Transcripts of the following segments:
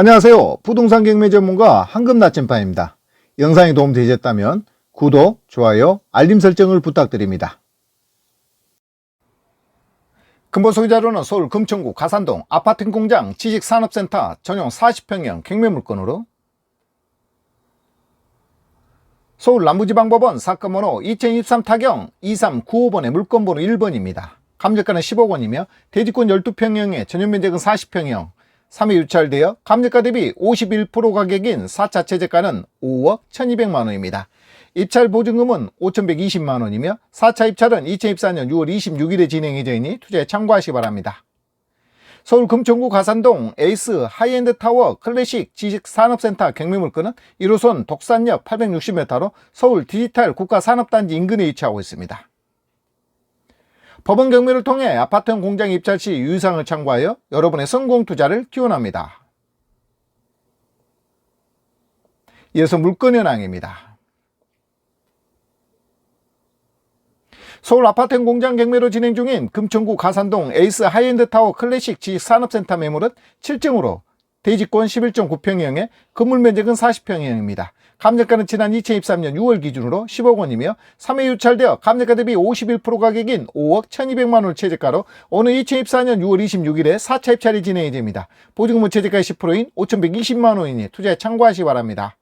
안녕하세요. 부동산 경매 전문가 황금 나침반입니다. 영상이 도움되셨다면 구독, 좋아요, 알림 설정을 부탁드립니다. 근본 소유자료는 서울 금천구 가산동 아파트 공장 지식산업센터 전용 40평형 경매 물건으로 서울 남부지방법원 사건 번호 2023 타경 2395번의 물건 번호 1번입니다. 감정가는 10억 원이며 대지권 12평형에 전용 면적은 40평형 3회 유찰되어 감정가 대비 51% 가격인 4차 최저가는 5억 1200만 원입니다. 입찰 보증금은 5120만 원이며 4차 입찰은 2024년 6월 26일에 진행 예정이니 투자에 참고하시기 바랍니다. 서울 금천구 가산동 에이스 하이엔드 타워 클래식 지식산업센터 경매물건은 1호선 독산역 860m로 서울 디지털 국가산업단지 인근에 위치하고 있습니다. 법원 경매를 통해 아파트형 공장 입찰 시 유의사항을 참고하여 여러분의 성공 투자를 기원합니다. 이어서 물건 현황입니다. 서울 아파트형 공장 경매로 진행 중인 금천구 가산동 에이스 하이엔드 타워 클래식 지식산업센터 매물은 7증으로 대지권 11.9평형에 건물 면적은 40평형입니다. 감정가는 지난 2023년 6월 기준으로 10억 원이며 3회 유찰되어 감정가 대비 51% 가격인 5억 1200만 원을 최저가로 오늘 2024년 6월 26일에 4차 입찰이 진행 예정입니다. 보증금은 최저가의 10%인 5120만 원이니 투자에 참고하시기 바랍니다.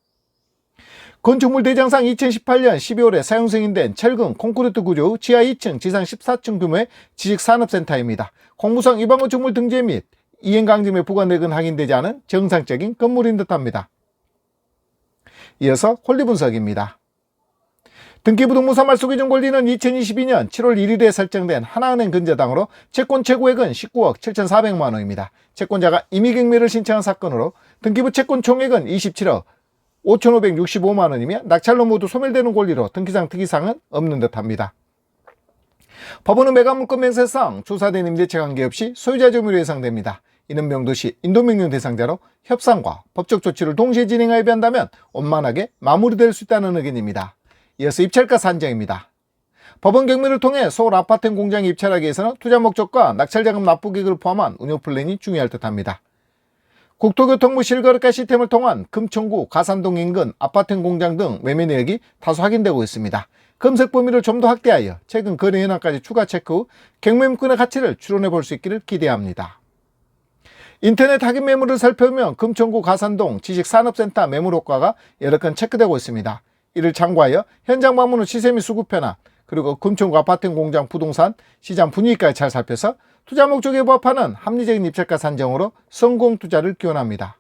건축물 대장상 2018년 12월에 사용 승인된 철근 콘크리트 구조 지하 2층 지상 14층 규모의 지식산업센터입니다. 공무상 위반 건축물 등재 및 이행강점에 부과내근 확인되지 않은 정상적인 건물인 듯합니다. 이어서 권리 분석입니다. 등기부등본사 말 소기준 권리는 2022년 7월 1일에 설정된 하나은행 근저당으로 채권 최고액은 19억 7,400만 원입니다. 채권자가 임의경매를 신청한 사건으로 등기부 채권 총액은 27억 5,565만 원이며 낙찰로 모두 소멸되는 권리로 등기상 특이사항은 없는 듯합니다. 법원은 매각물건 명세상 조사된 임대차 관계없이 소유자 점유로 예상됩니다. 이는 명도시 인도명령 대상자로 협상과 법적 조치를 동시에 진행하여 한다면 원만하게 마무리될 수 있다는 의견입니다. 이어서 입찰가 산정입니다. 법원 경매를 통해 서울 아파트 공장에 입찰하기 위해서는 투자 목적과 낙찰자금 납부 계획을 포함한 운영 플랜이 중요할 듯합니다. 국토교통부 실거래가 시스템을 통한 금천구 가산동 인근 아파트 공장 등 매매 내역이 다수 확인되고 있습니다. 검색 범위를 좀 더 확대하여 최근 거래 현황까지 추가 체크 후 경매물건의 가치를 추론해 볼 수 있기를 기대합니다. 인터넷 확인 매물을 살펴보면 금천구 가산동 지식산업센터 매물 효과가 여러 건 체크되고 있습니다. 이를 참고하여 현장 방문 후 시세 및 수급 변화 그리고 금천구 아파트 공장 부동산 시장 분위기까지 잘 살펴서 투자 목적에 부합하는 합리적인 입찰가 산정으로 성공 투자를 기원합니다.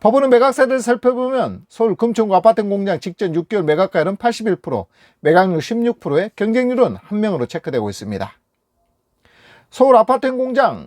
법원은 매각세를 살펴보면 서울 금천구 아파트 공장 직전 6개월 매각가율은 81%, 매각률 16%의 경쟁률은 한 명으로 체크되고 있습니다. 서울 아파트 공장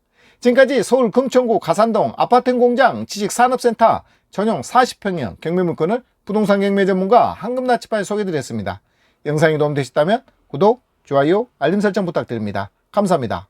지금까지 서울 금천구 가산동 아파트 공장 지식산업센터 전용 40평형 경매물건을 부동산 경매 전문가 황금나치파에 소개드렸습니다. 영상이 도움되셨다면 구독, 좋아요, 알림 설정 부탁드립니다. 감사합니다.